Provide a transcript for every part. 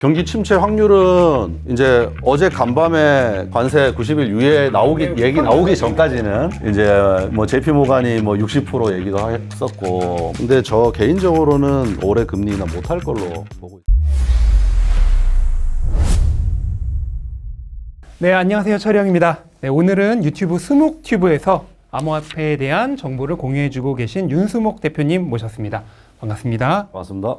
경기 침체 확률은 이제 어제 간밤에 관세 90일 유예 나오기 얘기 나오기 전까지는 이제 뭐 JP 모간이 뭐 60% 얘기도 했었고 근데 저 개인적으로는 올해 금리 나 못할 걸로 보고 있습니다. 네, 안녕하세요. 철영입니다. 네, 오늘은 유튜브 수목튜브에서 암호화폐에 대한 정보를 공유해주고 계신 윤수목 대표님 모셨습니다. 반갑습니다. 맞습니다.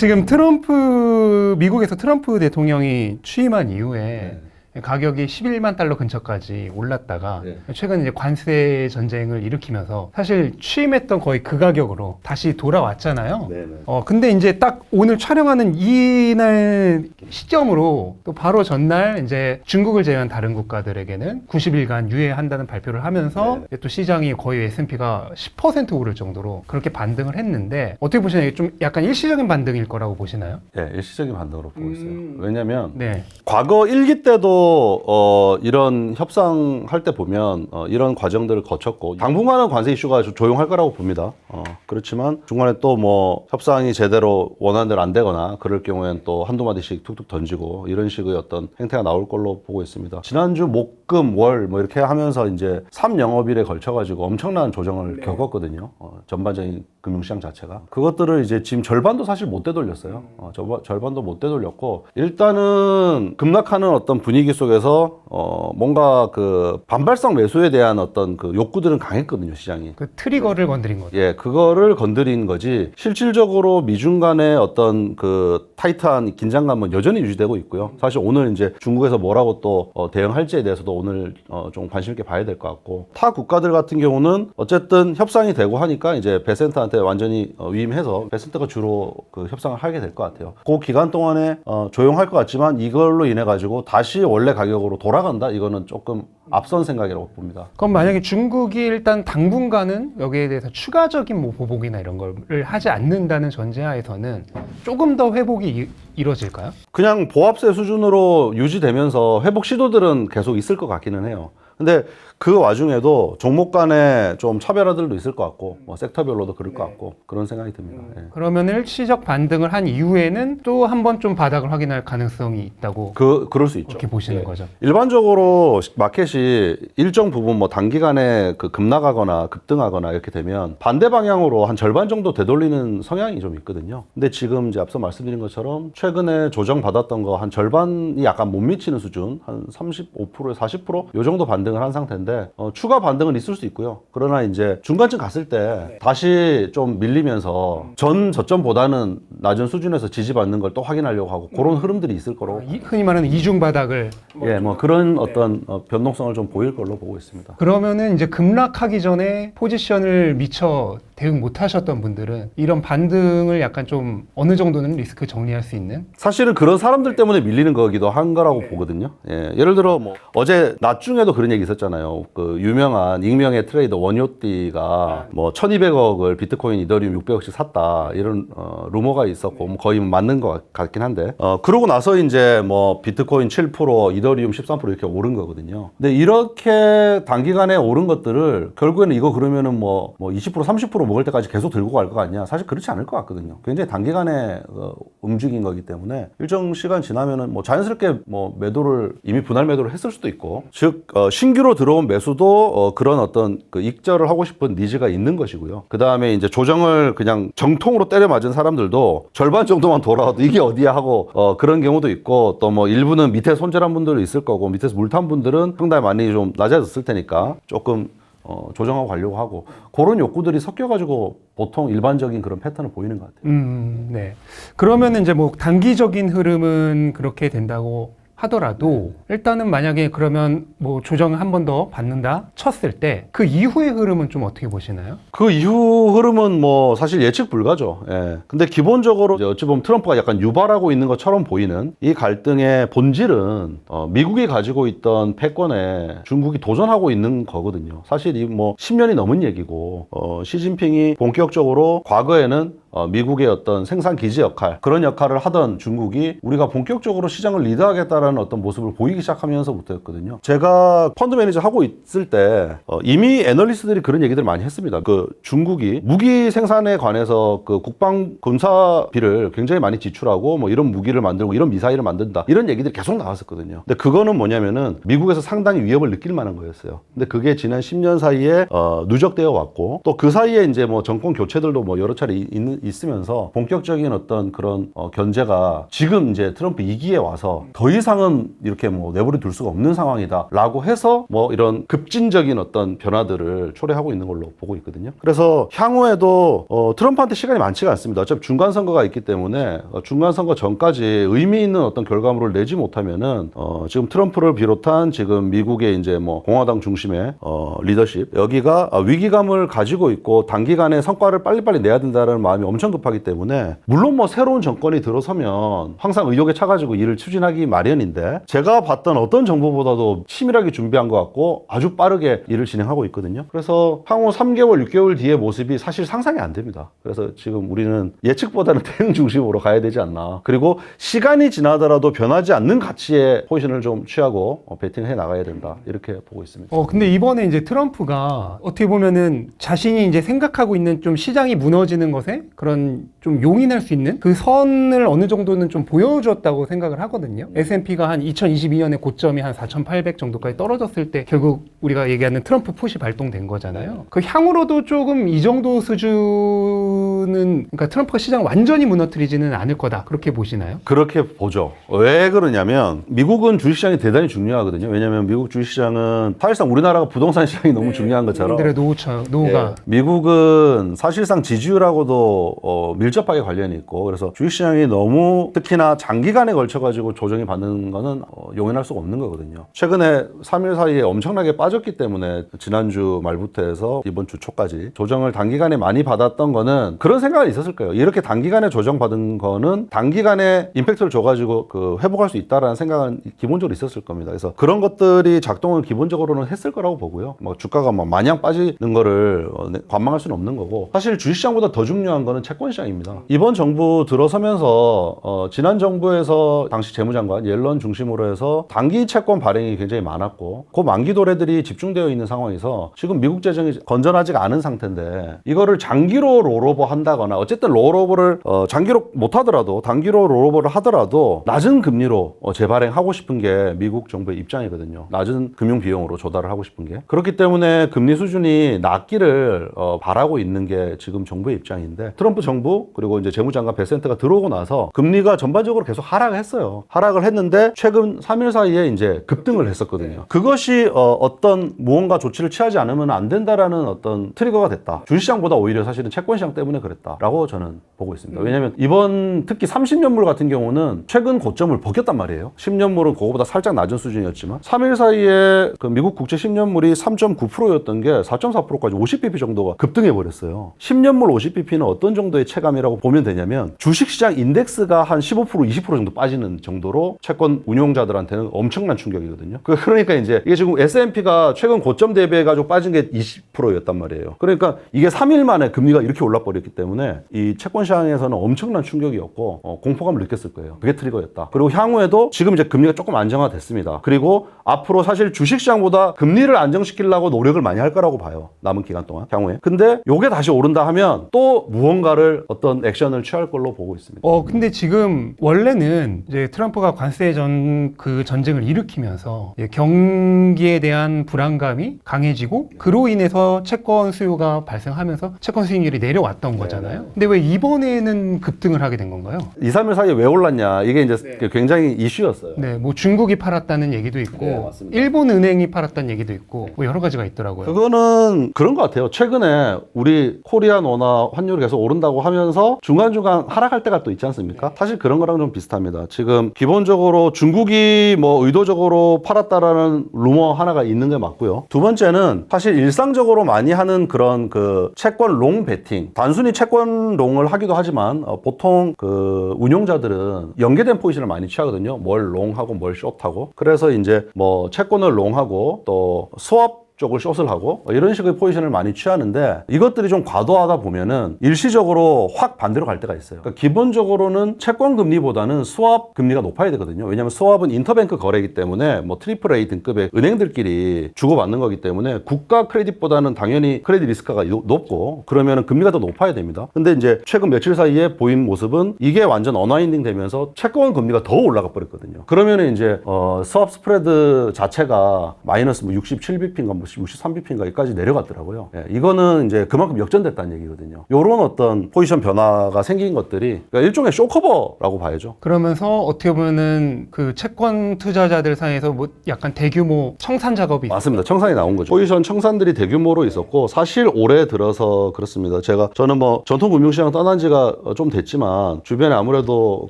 지금 트럼프, 미국에서 트럼프 대통령이 취임한 이후에 가격이 11만 달러 근처까지 올랐다가 네. 최근 이제 관세 전쟁을 일으키면서 사실 취임했던 거의 그 가격으로 다시 돌아왔잖아요. 네 네. 어, 근데 이제 딱 오늘 촬영하는 이날 시점으로 또 바로 전날 이제 중국을 제외한 다른 국가들에게는 90일간 유예한다는 발표를 하면서 또 시장이 거의 S&P가 10% 오를 정도로 그렇게 반등을 했는데 어떻게 보시나요? 이게 좀 약간 일시적인 반등일 거라고 보시나요? 예, 일시적인 반등으로 보고 있어요. 음. 왜냐면 네. 과거 일기 때도 어, 이런 협상할 때 보면 어, 이런 과정들을 거쳤고 당분간은 관세 이슈가 좀 조용할 거라고 봅니다. 어, 그렇지만 중간에 또 뭐 협상이 제대로 원하는 대로 안 되거나 그럴 경우엔 또 한두 마디씩 툭툭 던지고 이런 식의 어떤 행태가 나올 걸로 보고 있습니다. 지난주 목 금 월 뭐 이렇게 하면서 이제 3영업일에 걸쳐 가지고 엄청난 조정을 겪었거든요. 어, 전반적인 금융시장 자체가 그것들을 이제 지금 절반도 사실 못 되돌렸어요. 어, 절반- 절반도 못 되돌렸고 일단은 급락하는 어떤 분위기 속에서 어, 뭔가 그 반발성 매수에 대한 어떤 그 욕구들은 강했거든요 시장이. 그 트리거를 건드린 거죠. 예, 그거를 건드린 거지. 실질적으로 미중 간의 어떤 그 타이트한 긴장감은 여전히 유지되고 있고요. 사실 오늘 이제 중국에서 뭐라고 또 어, 대응할지에 대해서도 오늘 어, 좀 관심 있게 봐야 될 것 같고 타 국가들 같은 경우는 어쨌든 협상이 되고 하니까 이제 베센트한테 완전히 어, 위임해서 베센트가 주로 그 협상을 하게 될 것 같아요. 그 기간 동안에 어, 조용할 것 같지만 이걸로 인해 가지고 다시 원래 가격으로 돌아간다. 이거는 조금 앞선 생각이라고 봅니다. 그럼 만약에 중국이 일단 당분간은 여기에 대해서 추가적인 뭐 보복이나 이런 거를 하지 않는다는 전제하에서는 조금 더 회복이 이, 이루어질까요? 그냥 보합세 수준으로 유지되면서 회복 시도들은 계속 있을 것 같기는 해요. 근데 그 와중에도 종목 간에 좀 차별화들도 있을 것 같고, 뭐 섹터별로도 그럴 것 같고, 그런 생각이 듭니다. 예. 그러면 일시적 반등을 한 이후에는 또 한 번 좀 바닥을 확인할 가능성이 있다고 그, 그럴 수 있죠. 그렇게 보시는 예. 거죠. 일반적으로 마켓이 일정 부분 뭐 단기간에 그 급락하거나 급등하거나 이렇게 되면 반대 방향으로 한 절반 정도 되돌리는 성향이 좀 있거든요. 근데 지금 이제 앞서 말씀드린 것처럼 최근에 조정 받았던 거 한 절반이 약간 못 미치는 수준, 한 35%, 40%요 정도 반등을 한 상태인데 어, 추가 반등은 있을 수 있고요. 그러나 이제 중간쯤 갔을 때 다시 좀 밀리면서 전 저점보다는 낮은 수준에서 지지받는 걸 또 확인하려고 하고 그런 흐름들이 있을 거로 이- 흔히 말하는 이중 바닥을 예, 뭐 그런 어떤 어, 변동성을 좀 보일 걸로 보고 있습니다. 그러면은 이제 급락하기 전에 포지션을 미처 대응 못 하셨던 분들은 이런 반등을 약간 좀 어느 정도는 리스크 정리할 수 있는 사실은 그런 사람들 때문에 밀리는 거기도 한 거라고 보거든요. 예, 예를 들어 뭐 어제 낮 중에도 그런 얘기 있었잖아요. 그 유명한 익명의 트레이더 원효띠가 뭐 1,200억을 비트코인, 이더리움 600억씩 샀다 이런 어, 루머가 있었고 뭐 거의 맞는 것 같긴 한데 어, 그러고 나서 이제 뭐 비트코인 7%, 이더리움 13% 이렇게 오른 거거든요. 근데 이렇게 단기간에 오른 것들을 결국에는 이거 그러면은 뭐, 뭐 20% 30% 먹을 때까지 계속 들고 갈 것 같냐? 사실 그렇지 않을 것 같거든요. 굉장히 단기간에 어, 움직인 거기 때문에 일정 시간 지나면은 뭐 자연스럽게 뭐 매도를 이미 분할 매도를 했을 수도 있고 즉 어, 신규로 들어온 매수도 어, 그런 어떤 그 익절을 하고 싶은 니즈가 있는 것이고요. 그 다음에 이제 조정을 그냥 정통으로 때려 맞은 사람들도 절반 정도만 돌아와도 이게 어디야 하고 어, 그런 경우도 있고 또 뭐 일부는 밑에 손절한 분들도 있을 거고 밑에서 물 탄 분들은 상당히 많이 좀 낮아졌을 테니까 조금 어, 조정하고 가려고 하고 그런 욕구들이 섞여가지고 보통 일반적인 그런 패턴을 보이는 것 같아요. 음, 네. 그러면 이제 뭐 단기적인 흐름은 그렇게 된다고 하더라도 일단은 만약에 그러면 뭐 조정을 한 번 더 받는다 쳤을 때 그 이후의 흐름은 좀 어떻게 보시나요? 그 이후 흐름은 뭐 사실 예측 불가죠. 예. 근데 기본적으로 어찌 보면 트럼프가 약간 유발하고 있는 것처럼 보이는 이 갈등의 본질은 어, 미국이 가지고 있던 패권에 중국이 도전하고 있는 거거든요. 사실 이 뭐 10년이 넘은 얘기고 어, 시진핑이 본격적으로 과거에는 어, 미국의 어떤 생산 기지 역할 그런 역할을 하던 중국이 우리가 본격적으로 시장을 리드하겠다라는 어떤 모습을 보이기 시작하면서부터였거든요. 제가 펀드 매니저 하고 있을 때 어, 이미 애널리스트들이 그런 얘기들을 많이 했습니다. 그 중국이 무기 생산에 관해서 그 국방 군사비를 굉장히 많이 지출하고 뭐 이런 무기를 만들고 이런 미사일을 만든다 이런 얘기들이 계속 나왔었거든요. 근데 그거는 뭐냐면은 미국에서 상당히 위협을 느낄 만한 거였어요. 근데 그게 지난 10년 사이에 어, 누적되어 왔고 또 그 사이에 이제 뭐 정권 교체들도 뭐 여러 차례 있, 있으면서 본격적인 어떤 그런 어, 견제가 지금 이제 트럼프 2기에 와서 더 이상은 이렇게 뭐 내버려 둘 수가 없는 상황이다라고 해서 뭐 이런 급진적인 어떤 변화들을 초래하고 있는 걸로 보고 있거든요. 그래서 향후에도 어, 트럼프한테 시간이 많지가 않습니다. 어차피 중간 선거가 있기 때문에 어, 중간 선거 전까지 의미 있는 어떤 결과물을 내지 못하면은 어, 지금 트럼프를 비롯한 지금 미국의 이제 뭐 공화당 중심의 어, 리더십 여기가 어, 위기감을 가지고 있고 단기간에 성과를 빨리빨리 내야 된다는 마음이 엄청 급하기 때문에 물론 뭐 새로운 정권이 들어서면 항상 의욕에 차가지고 일을 추진하기 마련인데 제가 봤던 어떤 정보보다도 치밀하게 준비한 것 같고 아주 빠르게 일을 진행하고 있거든요. 그래서 향후 3개월, 6개월 뒤의 모습이 사실 상상이 안 됩니다. 그래서 지금 우리는 예측보다는 대응 중심으로 가야 되지 않나. 그리고 시간이 지나더라도 변하지 않는 가치의 포지션을 좀 취하고 어, 베팅해 나가야 된다. 이렇게 보고 있습니다. 어, 근데 이번에 이제 트럼프가 어떻게 보면은 자신이 이제 생각하고 있는 좀 시장이 무너지는 것에 그런 좀 용인할 수 있는 그 선을 어느 정도는 좀 보여줬다고 생각을 하거든요. S&P가 한 2022년에 고점이 한 4,800 정도까지 떨어졌을 때 결국 우리가 얘기하는 트럼프 푸시 발동된 거잖아요. 그 향후로도 조금 이 정도 수준은 그러니까 트럼프가 시장 완전히 무너뜨리지는 않을 거다. 그렇게 보시나요? 그렇게 보죠. 왜 그러냐면 미국은 주식시장이 대단히 중요하거든요. 왜냐하면 미국 주식시장은 사실상 우리나라가 부동산 시장이 너무 중요한 것처럼 국민들의 노후처, 노후가 예, 미국은 사실상 지지율하고도 어, 밀접하게 관련이 있고 그래서 주식시장이 너무 특히나 장기간에 걸쳐가지고 조정이 받는 거는 어, 용인할 수가 없는 거거든요. 최근에 3일 사이에 엄청나게 빠졌기 때문에 지난주 말부터 해서 이번 주 초까지 조정을 단기간에 많이 받았던 거는 그런 생각이 있었을 거예요. 이렇게 단기간에 조정받은 거는 단기간에 임팩트를 줘가지고 그 회복할 수 있다라는 생각은 기본적으로 있었을 겁니다. 그래서 그런 것들이 작동을 기본적으로는 했을 거라고 보고요. 뭐 주가가 막 마냥 빠지는 거를 어, 네, 관망할 수는 없는 거고 사실 주식시장보다 더 중요한 거는 채권 시장입니다. 이번 정부 들어서면서 어, 지난 정부에서 당시 재무장관 옐런 중심으로 해서 단기 채권 발행이 굉장히 많았고 그 만기 도래들이 집중되어 있는 상황에서 지금 미국 재정이 건전하지가 않은 상태인데 이거를 장기로 롤오버 한다거나 어쨌든 롤오버를 어, 장기로 못 하더라도 단기로 롤오버를 하더라도 낮은 금리로 어, 재발행하고 싶은 게 미국 정부의 입장이거든요. 낮은 금융 비용으로 조달을 하고 싶은 게 그렇기 때문에 금리 수준이 낮기를 어, 바라고 있는 게 지금 정부의 입장인데 트럼프 정부 그리고 이제 재무장관 베센트가 들어오고 나서 금리가 전반적으로 계속 하락했어요. 하락을 했는데 최근 3일 사이에 이제 급등을 했었거든요. 그것이 어, 어떤 무언가 조치를 취하지 않으면 안 된다라는 어떤 트리거가 됐다. 주식시장보다 오히려 사실은 채권 시장 때문에 그랬다라고 저는 보고 있습니다. 왜냐하면 이번 특히 30년물 같은 경우는 최근 고점을 벗겼단 말이에요. 10년물은 그거보다 살짝 낮은 수준이었지만 3일 사이에 그 미국 국채 10년물이 3.9%였던 게 4.4%까지 50bp 정도가 급등해 버렸어요. 10년물 50bp는 어떤 정도의 체감이라고 보면 되냐면 주식시장 인덱스가 한 15% 20% 정도 빠지는 정도로 채권 운용자들한테는 엄청난 충격이거든요. 그- 그러니까 이제 이게 지금 S&P가 최근 고점 대비해 가지고 빠진 게 20%였단 말이에요. 그러니까 이게 3일 만에 금리가 이렇게 올라 버렸기 때문에 이 채권 시장에서는 엄청난 충격이었고 어, 공포감을 느꼈을 거예요. 그게 트리거였다. 그리고 향후에도 지금 이제 금리가 조금 안정화됐습니다. 그리고 앞으로 사실 주식시장보다 금리를 안정시키려고 노력을 많이 할 거라고 봐요. 남은 기간 동안 향후에. 근데 요게 다시 오른다 하면 또 무언가 를 어떤 액션을 취할 걸로 보고 있습니다. 어, 근데 지금 원래는 이제 트럼프가 관세 전 그 전쟁을 일으키면서 이제 경기에 대한 불안감이 강해지고 그로 인해서 채권 수요가 발생하면서 채권 수익률이 내려왔던 거잖아요. 근데 왜 이번에는 급등을 하게 된 건가요? 2, 3일 사이에 왜 올랐냐. 이게 이제 굉장히 이슈였어요. 네, 뭐 중국이 팔았다는 얘기도 있고 네, 맞습니다. 일본 은행이 팔았다는 얘기도 있고 뭐 여러 가지가 있더라고요. 그거는 그런 것 같아요. 최근에 우리 코리안 원화 환율이 계속 오 른다고 하면서 중간중간 하락할 때가 또 있지 않습니까? 사실 그런 거랑 좀 비슷합니다. 지금 기본적으로 중국이 뭐 의도적으로 팔았다라는 루머 하나가 있는 게 맞고요. 두 번째는 사실 일상적으로 많이 하는 그런 그 채권 롱 베팅. 단순히 채권 롱을 하기도 하지만 어, 보통 그 운용자들은 연계된 포지션을 많이 취하거든요. 뭘 롱하고 뭘 숏하고. 그래서 이제 뭐 채권을 롱하고 또 스왑 쪽을 숏을 하고 뭐 이런 식의 포지션을 많이 취하는데 이것들이 좀 과도하다 보면은 일시적으로 확 반대로 갈 때가 있어요. 그러니까 기본적으로는 채권 금리보다는 수합 금리가 높아야 되거든요. 왜냐하면 수합은 인터뱅크 거래이기 때문에 뭐 트리플 A 등급의 은행들끼리 주고받는 거기 때문에 국가 크레딧보다는 당연히 크레딧 리스크가 요- 높고 그러면은 금리가 더 높아야 됩니다. 근데 이제 최근 며칠 사이에 보인 모습은 이게 완전 언와인딩 되면서 채권 금리가 더 올라가 버렸거든요. 그러면은 이제 어, 수합 스프레드 자체가 마이너스 뭐 67bp인가 뭐 63bp인가 여기까지 내려갔더라고요. 예, 이거는 이제 그만큼 역전됐다는 얘기거든요. 요런 어떤 포지션 변화가 생긴 것들이 그러니까 일종의 쇼커버라고 봐야죠. 그러면서 어떻게 보면은 그 채권 투자자들 사이에서 뭐 약간 대규모 청산 작업이 맞습니다. 청산이 나온 거죠. 포지션 청산들이 대규모로 있었고 사실 올해 들어서 그렇습니다. 제가 저는 뭐 전통 금융시장 떠난 지가 어, 좀 됐지만 주변에 아무래도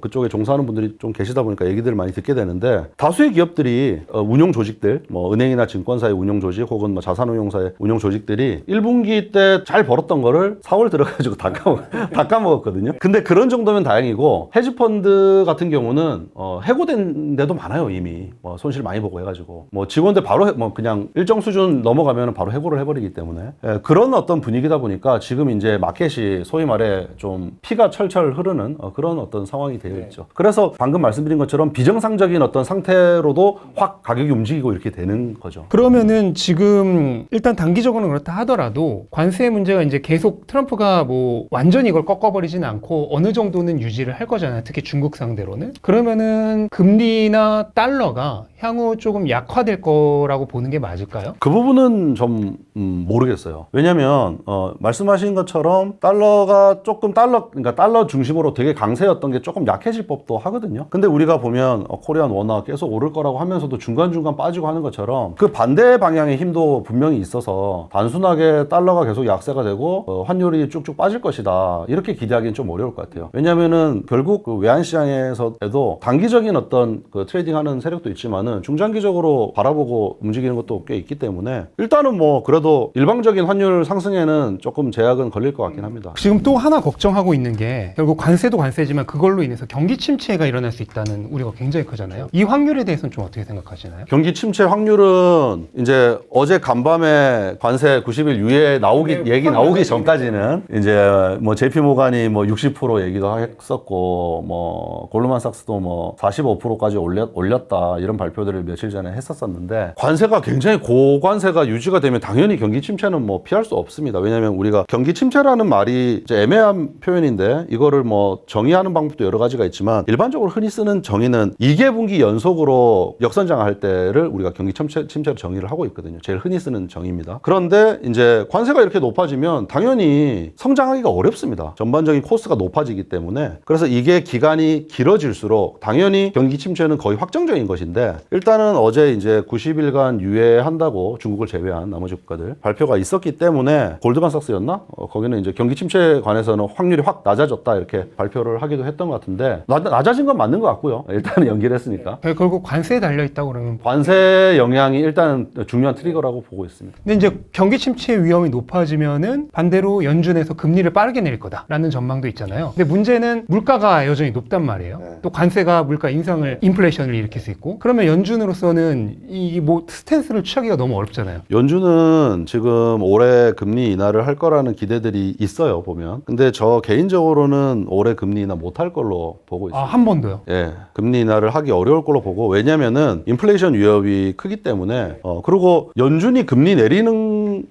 그쪽에 종사하는 분들이 좀 계시다 보니까 얘기들을 많이 듣게 되는데 다수의 기업들이 어, 운용 조직들 뭐 은행이나 증권사의 운용 조직 혹은 뭐 자산운용사의 운용 조직들이 1분기 때 잘 벌었던 거를 4월 들어가지고 다, 까먹, 다 까먹었거든요. 근데 그런 정도면 다행이고 헤지펀드 같은 경우는 어, 해고된 데도 많아요 이미 뭐 손실 많이 보고 해가지고 뭐 직원들 바로 해- 뭐 그냥 일정 수준 넘어가면 바로 해고를 해버리기 때문에 예, 그런 어떤 분위기다 보니까 지금 이제 마켓이 소위 말해 좀 피가 철철 흐르는 어, 그런 어떤 상황이 되어 있죠. 그래서 방금 말씀드린 것처럼 비정상적인 어떤 상태로도 확 가격이 움직이고 이렇게 되는 거죠. 그러면은 지금 일단 단기적으로는 그렇다 하더라도 관세 문제가 이제 계속 트럼프가 뭐 완전히 이걸 꺾어버리진 않고 어느 정도는 유지를 할 거잖아요. 특히 중국 상대로는. 그러면은 금리나 달러가 향후 조금 약화될 거라고 보는 게 맞을까요? 그 부분은 좀 음, 모르겠어요. 왜냐면 어, 말씀하신 것처럼 달러가 조금 달러 그러니까 달러 중심으로 되게 강세였던 게 조금 약해질 법도 하거든요. 근데 우리가 보면 어, 코리안 원화 계속 오를 거라고 하면서도 중간 중간 빠지고 하는 것처럼 그 반대 방향의 힘도 분명히 있어서 단순하게 달러가 계속 약세가 되고 어, 환율이 쭉쭉 빠질 것이다. 이렇게 기대하기는 좀 어려울 것 같아요. 왜냐면은 결국 그 외환 시장에서도 단기적인 어떤 그 트레이딩하는 세력도 있지만은 중장기적으로 바라보고 움직이는 것도 꽤 있기 때문에 일단은 뭐 그래도 일방적인 환율 상승에는 조금 제약은 걸릴 것 같긴 합니다. 지금 또 하나 걱정하고 있는 게 결국 관세도 관세지만 그걸로 인해서 경기 침체가 일어날 수 있다는 우려가 굉장히 크잖아요. 이 확률에 대해서는 좀 어떻게 생각하시나요? 경기 침체 확률은 이제 어제 간밤에 관세 90일 유예 나오기 네, 얘기 확 나오기 전까지는 이제 뭐 JP 모간이 뭐 60% 얘기도 했었고 뭐 골드만삭스도 뭐 45%까지 올렸, 올렸다 이런 발표들을 며칠 전에 했었었는데 관세가 굉장히 고관세가 유지가 되면 당연히 경기 침체는 뭐 피할 수 없습니다. 왜냐하면 우리가 경기 침체라는 말이 이제 애매한 표현인데 이거를 뭐 정의하는 방법도 여러 가지가 있지만 일반적으로 흔히 쓰는 정의는 2개분기 연속으로 역선장할 때를 우리가 경기 침체, 침체로 정의를 하고 있거든요. 제일 흔히 쓰는 정의입니다. 그런데 이제 관세가 이렇게 높아지면 당연히 성장하기가 어렵습니다. 전반적인 코스가 높아지기 때문에 그래서 이게 기간이 길어질수록 당연히 경기 침체는 거의 확정적인 것인데 일단은 어제 이제 90일간 유예한다고 중국을 제외한 나머지 국가들 발표가 있었기 때문에 골드만삭스였나? 어, 거기는 이제 경기 침체에 관해서는 확률이 확 낮아졌다 이렇게 발표를 하기도 했던 것 같은데 낮, 낮아진 건 맞는 것 같고요. 일단은 연기를 했으니까. 결국 관세에 달려 있다고 그러면 관세 영향이 일단 중요한 트리거라고 보고 있습니다. 근데 이제 경기 침체 위험이 높아지면은 반대로 연준에서 금리를 빠르게 내릴 거다라는 전망도 있잖아요. 근데 문제는 물가가 여전히 높단 말이에요. 또 관세가 물가 인상을 인플레이션을 일으킬 수 있고 그러면 연준으로서는 이 뭐 스탠스를 취하기가 너무 어렵잖아요. 연준은 지금 올해 금리 인하를 할 거라는 기대들이 있어요, 보면. 근데 저 개인적으로는 올해 금리 인하 못 할 걸로 보고 있습니다. 아한 번도요. 예, 금리 인하를 하기 어려울 걸로 보고 왜냐면은 인플레이션 위협이 크기 때문에 어 그리고 연 준이 금리 내리는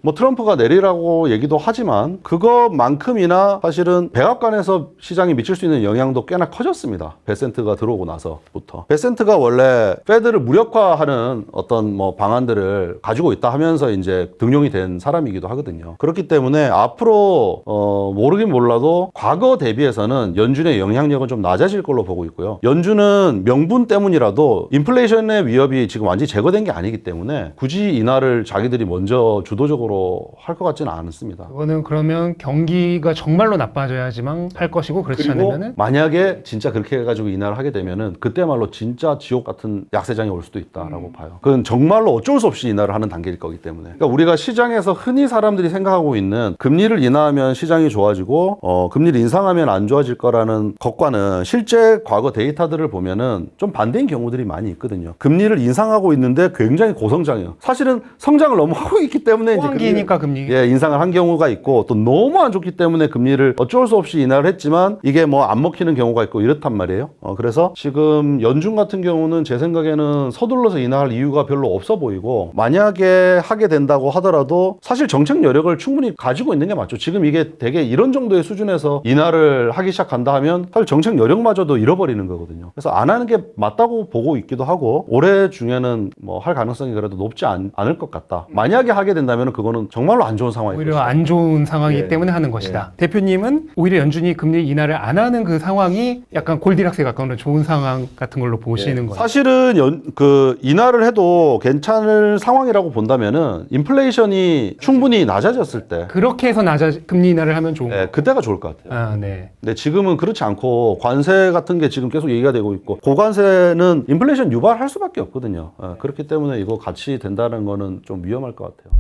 뭐 트럼프가 내리라고 얘기도 하지만 그것만큼이나 사실은 백악관에서 시장이 미칠 수 있는 영향도 꽤나 커졌습니다. 베센트가 들어오고 나서부터 베센트가 원래 페드를 무력화하는 어떤 뭐 방안들을 가지고 있다 하면서 이제 등용이 된 사람이기도 하거든요. 그렇기 때문에 앞으로 어 모르긴 몰라도 과거 대비해서는 연준의 영향력은 좀 낮아질 걸로 보고 있고요. 연준은 명분 때문이라도 인플레이션의 위협이 지금 완전히 제거된 게 아니기 때문에 굳이 인하를 자기들이 먼저 주도적으로 적극적으로 할 것 같지는 않습니다. 그거는 그러면 경기가 정말로 나빠져야지만 할 것이고 그렇지 그리고 않으면은 만약에 진짜 그렇게 해가지고 인하를 하게 되면은 그때말로 진짜 지옥 같은 약세장이 올 수도 있다라고 음. 봐요. 그건 정말로 어쩔 수 없이 인하를 하는 단계일 거기 때문에. 그러니까 우리가 시장에서 흔히 사람들이 생각하고 있는 금리를 인하하면 시장이 좋아지고 어, 금리를 인상하면 안 좋아질 거라는 것과는 실제 과거 데이터들을 보면은 좀 반대인 경우들이 많이 있거든요. 금리를 인상하고 있는데 굉장히 고성장해요. 사실은 성장을 너무 하고 있기 때문에 이제 호 황기니까 금리. 예, 인상을 한 경우가 있고 또 너무 안 좋기 때문에 금리를 어쩔 수 없이 인하를 했지만 이게 뭐 안 먹히는 경우가 있고 이렇단 말이에요. 어, 그래서 지금 연준 같은 경우는 제 생각에는 서둘러서 인하할 이유가 별로 없어 보이고 만약에 하게 된다고 하더라도 사실 정책 여력을 충분히 가지고 있는 게 맞죠. 지금 이게 되게 이런 정도의 수준에서 인하를 하기 시작한다 하면 사실 정책 여력마저도 잃어버리는 거거든요. 그래서 안 하는 게 맞다고 보고 있기도 하고 올해 중에는 뭐 할 가능성이 그래도 높지 않, 을것 같다. 만약에 하게 된다면 그 거는 정말로 안 좋은 상황일 오히려. 안 좋은 상황이기 예. 때문에 하는 것이다. 대표님은 오히려 연준이 금리 인하를 안 하는 그 상황이 약간 골디락스에 가까운 좋은 상황 같은 걸로 보시는 거예요. 사실은 연, 그 인하를 해도 괜찮을 상황이라고 본다면은 인플레이션이 충분히 낮아졌을 때 그렇게 해서 낮아 금리 인하를 하면 좋은 예, 거. 그때가 좋을 것 같아요. 아, 네. 근데 지금은 그렇지 않고 관세 같은 게 지금 계속 얘기가 되고 있고 고관세는 인플레이션 유발할 수밖에 없거든요. 예, 그렇기 때문에 이거 같이 된다는 거는 좀 위험할 것 같아요.